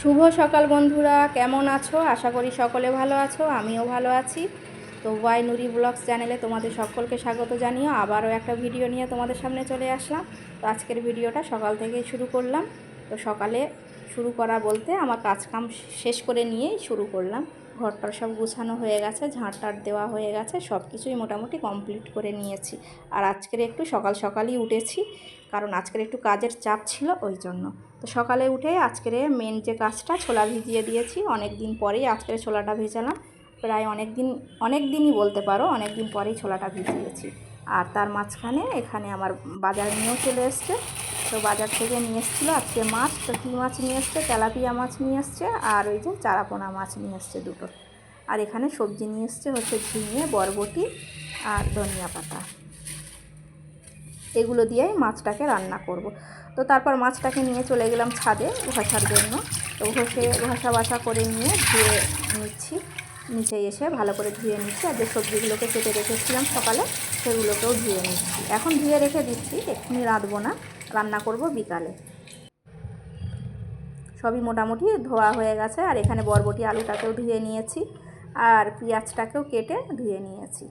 শুভ সকাল বন্ধুরা, কেমন আছো? আশা করি সকলে ভালো আছো, আমিও ভালো আছি। তো ওয়াই নুরি ব্লগস চ্যানেলে তোমাদের সকলকে স্বাগত জানিও। আবারও একটা ভিডিও নিয়ে তোমাদের সামনে চলে আসলাম। তো আজকের ভিডিওটা সকাল থেকেই শুরু করলাম। তো সকালে শুরু করা বলতে আমার কাজ কাম শেষ করে নিয়েই শুরু করলাম। ঘরটার সব গুছানো হয়ে গেছে ঝাঁটটার দেওয়া হয়ে গেছে সব কিছুই মোটামুটি কমপ্লিট করে নিয়েছি। আর আজকের একটু সকাল সকালই উঠেছি, কারণ আজকের একটু কাজের চাপ ছিল ওই জন্য। তো সকালে উঠে আজকের মেন যে কাজটা, ছোলা ভিজিয়ে দিয়েছি। অনেক দিন পরেই আজকের ছোলাটা ভেজালাম। প্রায় অনেক দিন অনেক দিনই বলতে পারো অনেক দিন পরেই ছোলাটা ভিজিয়েছি। আর তার মাঝখানে এখানে আমার বাজার নিয়েও চলে এসছে। তো বাজার থেকে নিয়ে এসেছিল আজকে মাছ, তো কী মাছ নিয়ে এসছে? তেলাপিয়া মাছ নিয়ে এসছে আর ওই যে চারাপোনা মাছ নিয়ে এসছে দুটো। আর এখানে সবজি নিয়ে এসছে হচ্ছে ঝিঙে, বরবটি আর ধনিয়া পাতা। এগুলো দিয়েই মাছটাকে রান্না করব। তো তারপর মাছটাকে নিয়ে চলে গেলাম ছাদে ঘষার জন্য। তো ঘষে ঘষা বাসা করে নিয়ে ধুয়ে নিচ্ছি। নিচে এসে ভালো করে ধুয়ে নিচ্ছি। আর যে সবজিগুলোকে কেটে রেখেছিলাম সকালে, সেগুলোকেও ধুয়ে নিচ্ছি। এখন ধুয়ে রেখে দিচ্ছি, এক্ষুনি রাঁধবো না, রান্না করব বিকালে। সবই মোটামুটি ধোয়া হয়ে গেছে, আর এখানে বরবটি আলুটাকেও ধুয়ে নিয়েছি, আর পেঁয়াজটাকেও কেটে ধুয়ে নিয়েছি।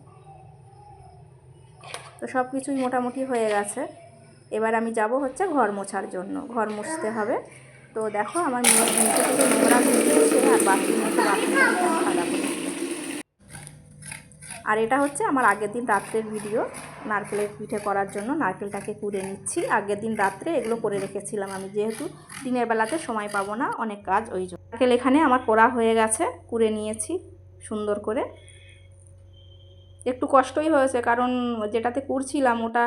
তো সব কিছুই মোটামুটি হয়ে গেছে। এবার আমি যাব হচ্ছে ঘর মোছার জন্য। ঘর মুছতে হবে। তো দেখো, আমার মেয়ে থেকে আর বাথরুমে বাথরুমে আর এটা হচ্ছে আমার আগের দিন রাত্রের ভিডিও। নারকেলের পিঠে করার জন্য নারকেলটাকে কুড়ে নিচ্ছি। আগের দিন রাত্রে এগুলো করে রেখেছিলাম আমি, যেহেতু দিনের বেলাতে সময় পাবো না অনেক কাজ, ওই জন্য। নারকেল এখানে আমার করা হয়ে গেছে, কুড়ে নিয়েছি সুন্দর করে। একটু কষ্টই হয়েছে, কারণ যেটাতে করছিলাম ওটা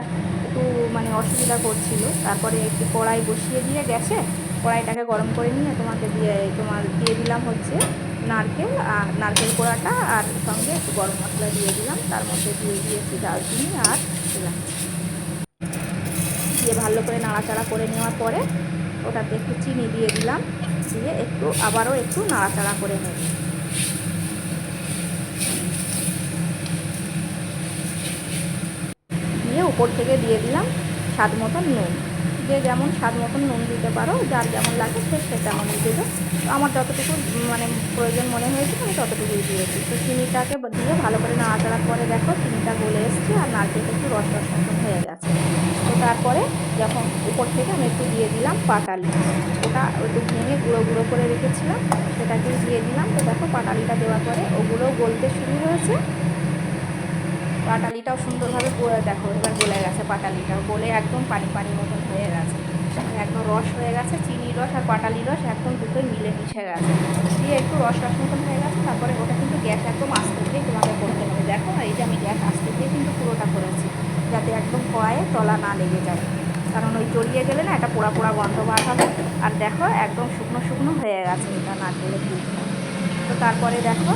একটু মানে অসুবিধা করছিল। তারপরে একটু কড়াই বসিয়ে দিয়ে গেছে, কড়াইটাকে গরম করে নিয়ে তোমাকে দিয়ে, তোমার দিয়ে দিলাম হচ্ছে নারকেল আর নারকেল কোড়াটা আর সঙ্গে একটু গরম মশলা দিয়ে দিলাম। তার মধ্যে দিয়ে দিয়েছি দারচিনি আর এলাচ। দিয়ে ভালো করে নাড়াচাড়া করে নেওয়ার পরে ওটাতে একটু চিনি দিয়ে দিলাম। দিয়ে একটু আবারও একটু নাড়াচাড়া করে নেব। দিয়ে উপর থেকে দিয়ে দিলাম স্বাদ মতন নুন। যে যেমন স্বাদ মতন নুন দিতে পারো, যার যেমন লাগে সে সে তেমনই দেবে। তো আমার যতটুকু মানে প্রয়োজন মনে হয়েছে, আমি ততটুকুই দিয়েছি। তো চিনিটাকে দিয়ে ভালো করে নাড়াচাড়া করে দেখো, চিনিটা গলে এসছে আর নারকেলটা একটু রস রস হয়ে গেছে। তো তারপরে যখন উপর থেকে আমি একটু দিয়ে দিলাম পাটালি। ওটা একটু ভেঙে গুঁড়ো গুঁড়ো করে রেখেছিলাম সেটাকে দিয়ে দিলাম। তো দেখো পাটালিটা দেওয়ার পরে ওগুলো গলতে শুরু হয়েছে। পাটালিটাও সুন্দরভাবে দেখো, এবার গলে গেছে পাটালিটাও গলে একদম পানি পানি মতন হয়ে গেছে। একদম রস হয়ে গেছে চিনির রস আর পাটালি রস একদম দুটোই মিলে মিশে গেছে। দিয়ে একটু রস রস মতন হয়ে গেছে, তারপরে ওটা কিন্তু গ্যাস একদম আস্তে দিয়ে তোমাকে করতে হবে। দেখো, এই যে আমি গ্যাস আস্তে দিয়ে কিন্তু পুরোটা করেছি, যাতে একদম কড়াইয়ে তলা না লেগে যায়। কারণ ওই জড়িয়ে গেলে না, একটা পোড়া পোড়া গন্ধ বার হবে। আর দেখো, একদম শুকনো শুকনো হয়ে গেছে এটা নারকেলের দুধটা। তো তারপরে দেখো,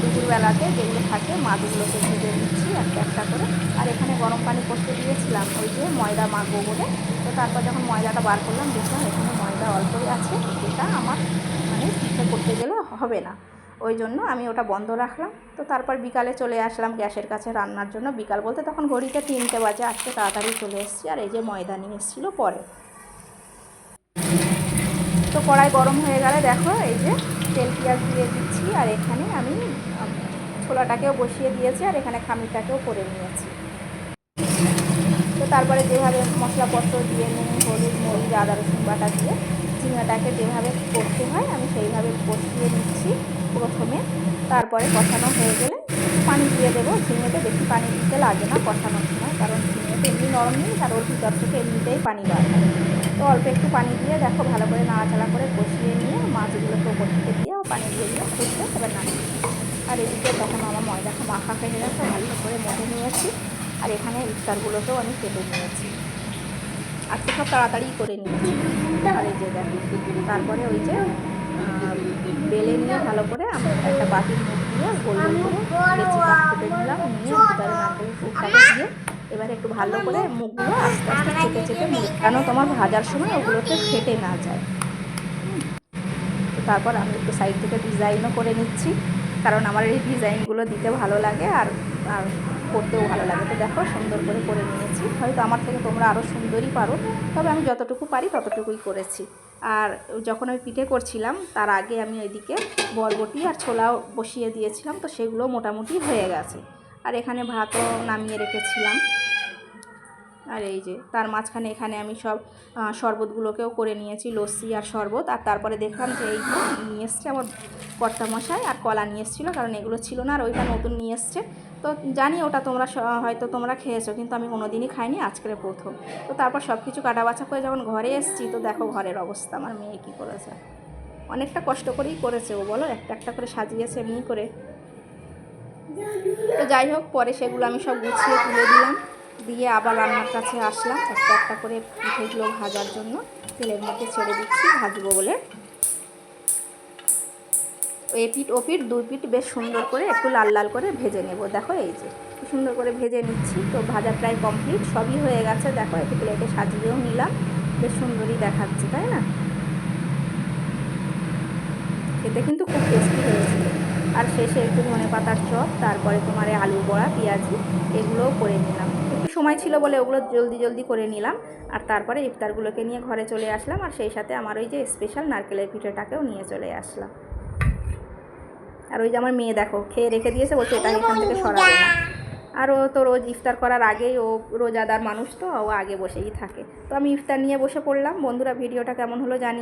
দুপুরবেলাতে যেগুলো থাকে মাছগুলোকে ভেজে দিচ্ছি একটা একটা করে। আর এখানে গরম পানি করতে দিয়েছিলাম ওই যে ময়দা মাখবো বলে। তো তারপর যখন ময়দাটা বার করলাম, দেখলাম এখানে ময়দা অল্পই আছে, যেটা আমার মানে পিঠে করতে গেলে হবে না। ওই জন্য আমি ওটা বন্ধ রাখলাম। তো তারপর বিকালে চলে আসলাম গ্যাসের কাছে রান্নার জন্য। বিকাল বলতে তখন ঘড়িতে তিনটে বাজে আজকে তাড়াতাড়ি চলে এসেছি, আর এই যে ময়দা নিয়ে এসেছিল পরে। তো কড়াই গরম হয়ে গেলে দেখো, এই যে তেল পেঁয়াজ দিয়ে দিচ্ছি, আর এখানে আমি ছোলাটাকেও বসিয়ে দিয়েছি, আর এখানে খামিরটাকেও করে নিয়েছি। তো তারপরে যেভাবে মশলাপত্র দিয়ে নুন, হলুদ, মরিচ, আদা, রসুন বাটা দিয়ে ঝিঙাটাকে যেভাবে করতে হয়, আমি সেইভাবে বসিয়ে নিচ্ছি প্রথমে। তারপরে কষানো হয়ে গেলে পানি দিয়ে দেবো। ঝিঙেতে বেশি পানি দিতে লাগে না কষানোর সময়, কারণ ঝিঙেতে এমনি নরম নেই, তার ওর ভিতর থেকে এমনিতেই পানি হয়। তো অল্প একটু পানি দিয়ে দেখো ভালো করে নাড়াচাড়া করে কষিয়ে নিয়ে মাছগুলোকে দিয়ে ফুটতে তবে না আর এদিকে তখন আমার ময়দাটা মাখা হয়ে গেছে ভালো করে মধ্যে নিয়েছি। আর এখানে ইফতারগুলোকেও আমি কেটে নিয়েছি। আজকে সব তাড়াতাড়ি করে নিয়েছি। আর এই যে তারপরে ওই যে বেলে নিয়ে ভালো করে আমি একটা বাটির মুখ দিয়ে গোল গোল কাটতে দিলাম নিয়ে ভিতরে নারকেলের ফুটটাকে দিয়ে এবার একটু ভালো করে মুখগুলো আস্তে আস্তে চেপে চেপে কেন তোমার ভাজার সময় ওগুলোতে ফেটে না যায়। তারপর আমি একটু সাইড থেকে ডিজাইনও করে নিচ্ছি। কারণ আমার এই ডিজাইনগুলো দিতে ভালো লাগে আর আর করতেও ভালো লাগে। তো দেখো, সুন্দর করে করে নিয়েছি। হয়তো আমার থেকে তোমরা আরও সুন্দরই পারো। তবে আমি যতটুকু পারি ততটুকুই করেছি। আর যখন আমি পিঠে করছিলাম, তার আগে আমি ওইদিকে বরবটি আর ছোলাও বসিয়ে দিয়েছিলাম। তো সেগুলো মোটামুটি হয়ে গেছে। আর এখানে ভাতও নামিয়ে রেখেছিলাম। আর এই যে, তার মাঝখানে এখানে আমি সব শরবতগুলোকেও করে নিয়েছি, লস্যি আর শরবত। আর তারপরে দেখলাম যে এই নিয়ে এসছে আমার কর্তামশাই আর কলা নিয়ে এসেছিল, কারণ এগুলো ছিল না আর ওইটা নতুন নিয়ে এসছে। তো জানি ওটা তোমরা হয়তো তোমরা খেয়েছো, কিন্তু আমি কোনোদিনই খাইনি, আজকের প্রথম। তো তারপর সব কিছু কাটা বাছা করে যখন ঘরে এসেছি, তো দেখো ঘরের অবস্থা, আমার মেয়ে কী করেছে? অনেকটা কষ্ট করেই করেছে ও, বলো? একটা একটা করে সাজিয়েছে এমনি করে। তো যাই হোক, পরে সেগুলো আমি সব গুছিয়ে তুলে দিলাম। দিয়ে আবার রান্নার কাছে আসলাম। একটা একটা করে পিঠেগুলো ভাজার জন্য। তেলের মধ্যে ছেড়ে দিচ্ছি, ভাজবো বলে। এ পিঠ, ও পিঠ, দুই পিঠ বেশ সুন্দর করে একটু লাল লাল করে ভেজে নেব। দেখো এই যে সুন্দর করে ভেজে নিচ্ছি। তো ভাজা প্রায় কমপ্লিট, সবই হয়ে গেছে। দেখো একটু প্লেটে সাজিয়েও নিলাম। বেশ সুন্দরই দেখাচ্ছে, তাই না? খেতে কিন্তু খুব টেস্টি হয়েছিল। আর শেষে একটু ধনে পাতার চপ, তারপরে তোমার আলু বড়া, পেঁয়াজি এগুলোও করে নিলাম। একটু সময় ছিল বলে ওগুলো জলদি জলদি করে নিলাম। আর তারপরে ইফতারগুলোকে নিয়ে ঘরে চলে আসলাম। আর সেই সাথে আমার ওই যে স্পেশাল নারকেলের পিঠেটাকেও নিয়ে চলে আসলাম। আর ওই যে আমার মেয়ে দেখো, খেয়ে রেখে দিয়েছে, বলছে এটা এখান থেকে সরাবে না। আর ও তো রোজ ইফতার করার আগেই ও রোজাদার মানুষ তো, ও আগে বসেই থাকে। তো আমি ইফতার নিয়ে বসে পড়লাম। বন্ধুরা, ভিডিওটা কেমন হলো জানি